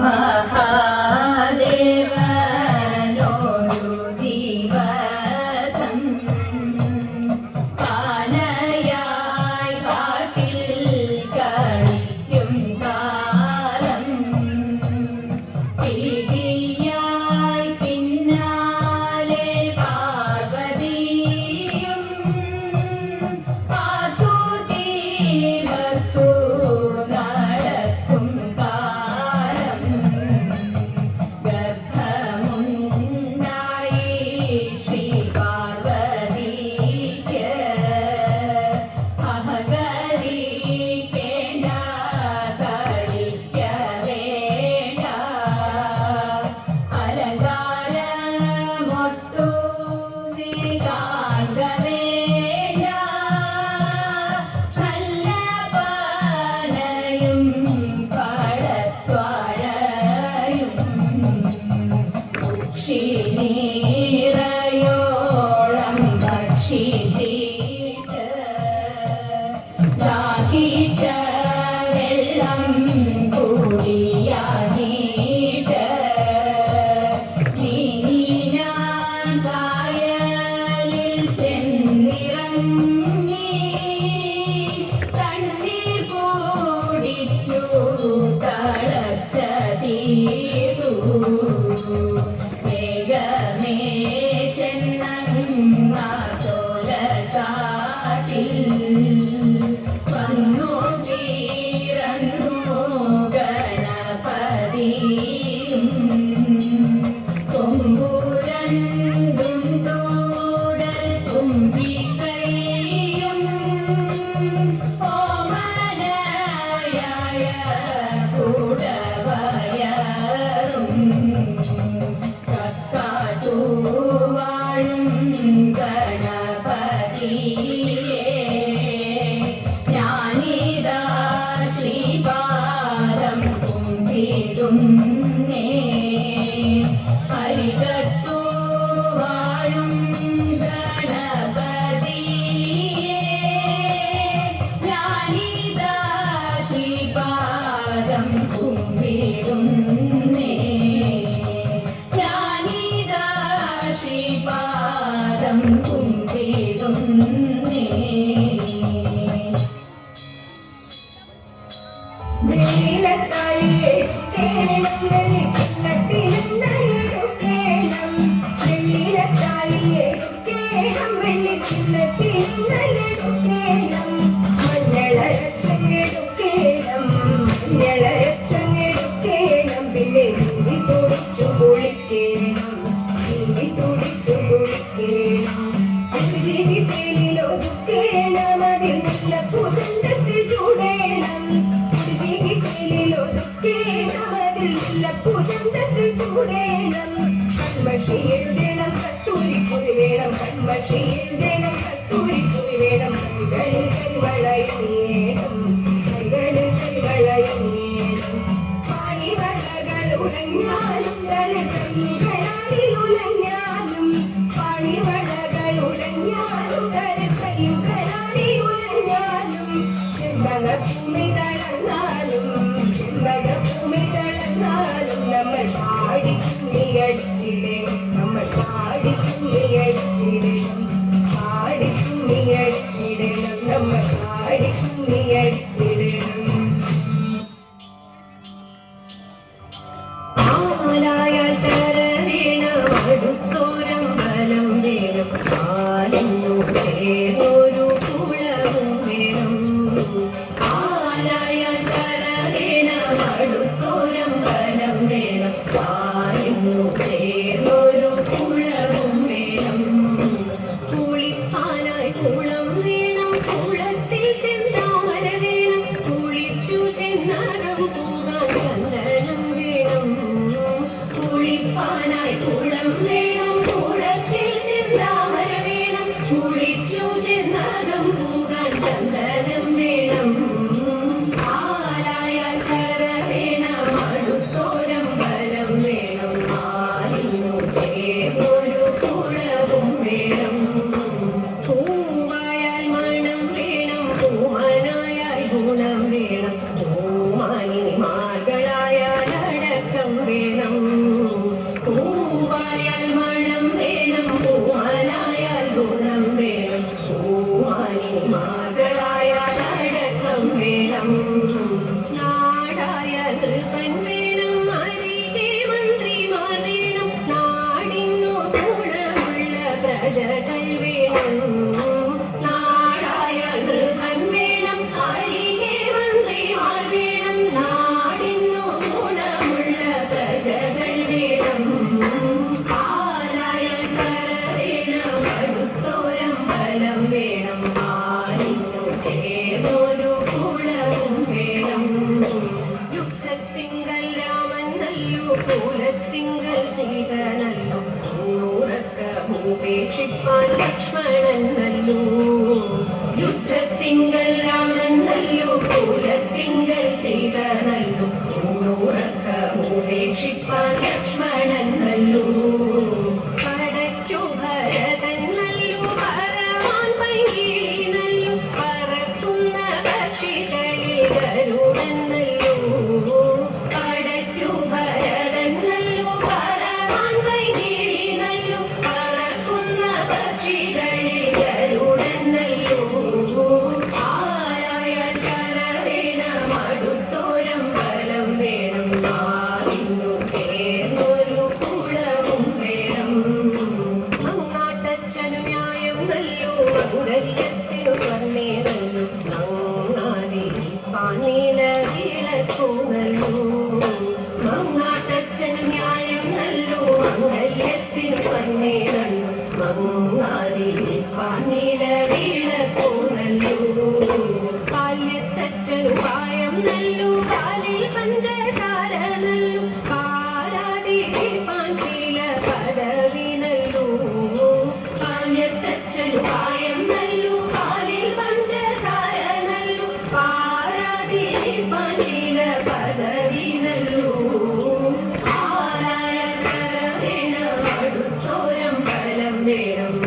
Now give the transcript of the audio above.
Bye. Amen. Thank you. കൺമഷി എഴുതണം കത്തൂരി കുറി വേണം കൺമഷി എഴുതണം കത്തൂരി കുറി വേണം കൈകളിൽ കൈവളയ നേടം കൈകളിൽ കൈവളയ ഉടഞ്ഞാലും Hare Lakshmanan നല്ലൂ യുദ്ധത്തിങ്കൽ Raman നല്ലൂ കൂലത്തിങ്കൽ Lakshmanan Hallelujah. Yeah.